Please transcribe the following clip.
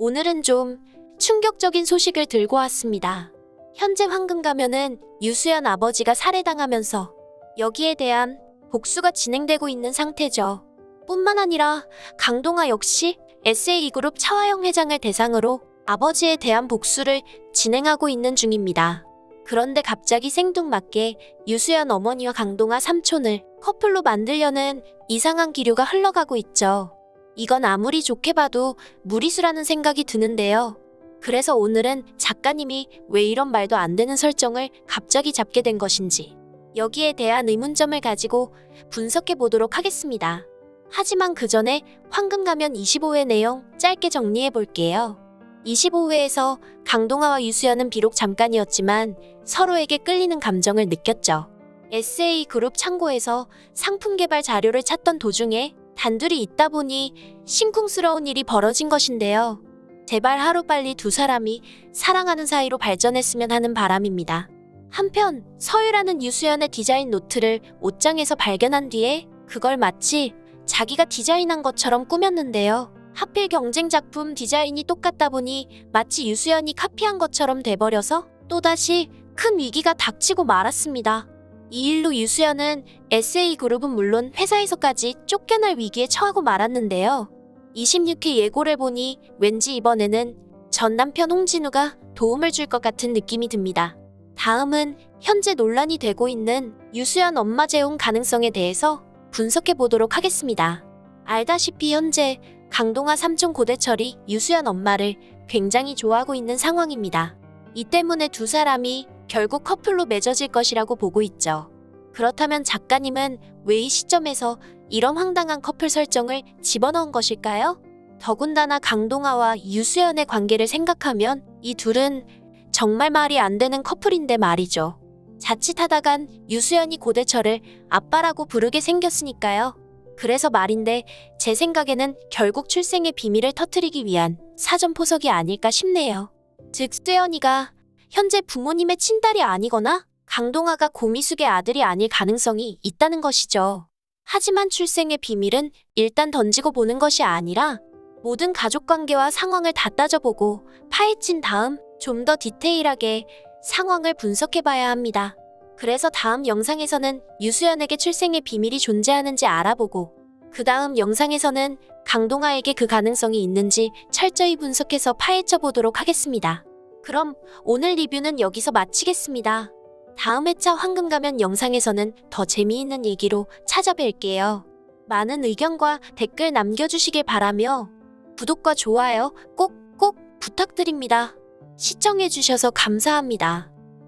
오늘은 좀 충격적인 소식을 들고 왔습니다. 현재 황금 가면은 유수연 아버지가 살해당하면서 여기에 대한 복수가 진행되고 있는 상태죠. 뿐만 아니라 강동아 역시 SA그룹 차화영 회장을 대상으로 아버지에 대한 복수를 진행하고 있는 중입니다. 그런데 갑자기 생뚱맞게 유수연 어머니와 강동아 삼촌을 커플로 만들려는 이상한 기류가 흘러가고 있죠. 이건 아무리 좋게 봐도 무리수라는 생각이 드는데요. 그래서 오늘은 작가님이 왜 이런 말도 안 되는 설정을 갑자기 잡게 된 것인지 여기에 대한 의문점을 가지고 분석해 보도록 하겠습니다. 하지만 그 전에 황금 가면 25회 내용 짧게 정리해 볼게요. 25회에서 강동아와 유수연은 비록 잠깐이었지만 서로에게 끌리는 감정을 느꼈죠. SA 그룹 창고에서 상품 개발 자료를 찾던 도중에 단둘이 있다 보니 심쿵스러운 일이 벌어진 것인데요. 제발 하루빨리 두 사람이 사랑하는 사이로 발전했으면 하는 바람입니다. 한편 서유라는 유수연의 디자인 노트를 옷장에서 발견한 뒤에 그걸 마치 자기가 디자인한 것처럼 꾸몄는데요. 하필 경쟁 작품 디자인이 똑같다 보니 마치 유수연이 카피한 것처럼 돼버려서 또다시 큰 위기가 닥치고 말았습니다. 이 일로 유수연은 SA그룹은 물론 회사에서까지 쫓겨날 위기에 처하고 말았는데요. 26회 예고를 보니 왠지 이번에는 전 남편 홍진우가 도움을 줄 것 같은 느낌이 듭니다. 다음은 현재 논란이 되고 있는 유수연 엄마 재혼 가능성에 대해서 분석해 보도록 하겠습니다. 알다시피 현재 강동아 삼촌 고대철이 유수연 엄마를 굉장히 좋아하고 있는 상황입니다. 이 때문에 두 사람이 결국 커플로 맺어질 것이라고 보고 있죠. 그렇다면 작가님은 왜 이 시점에서 이런 황당한 커플 설정을 집어넣은 것일까요? 더군다나 강동아와 유수연의 관계를 생각하면 이 둘은 정말 말이 안 되는 커플인데 말이죠. 자칫하다간 유수연이 고대철을 아빠라고 부르게 생겼으니까요. 그래서 말인데 제 생각에는 결국 출생의 비밀을 터트리기 위한 사전 포석이 아닐까 싶네요. 즉 수연이가 현재 부모님의 친딸이 아니거나 강동아가 고미숙의 아들이 아닐 가능성이 있다는 것이죠. 하지만 출생의 비밀은 일단 던지고 보는 것이 아니라 모든 가족 관계와 상황을 다 따져보고 파헤친 다음 좀 더 디테일하게 상황을 분석해 봐야 합니다. 그래서 다음 영상에서는 유수연에게 출생의 비밀이 존재하는지 알아보고 그 다음 영상에서는 강동아에게 그 가능성이 있는지 철저히 분석해서 파헤쳐 보도록 하겠습니다. 그럼 오늘 리뷰는 여기서 마치겠습니다. 다음 회차 황금 가면 영상에서는 더 재미있는 얘기로 찾아뵐게요. 많은 의견과 댓글 남겨주시길 바라며 구독과 좋아요 꼭꼭 부탁드립니다. 시청해주셔서 감사합니다.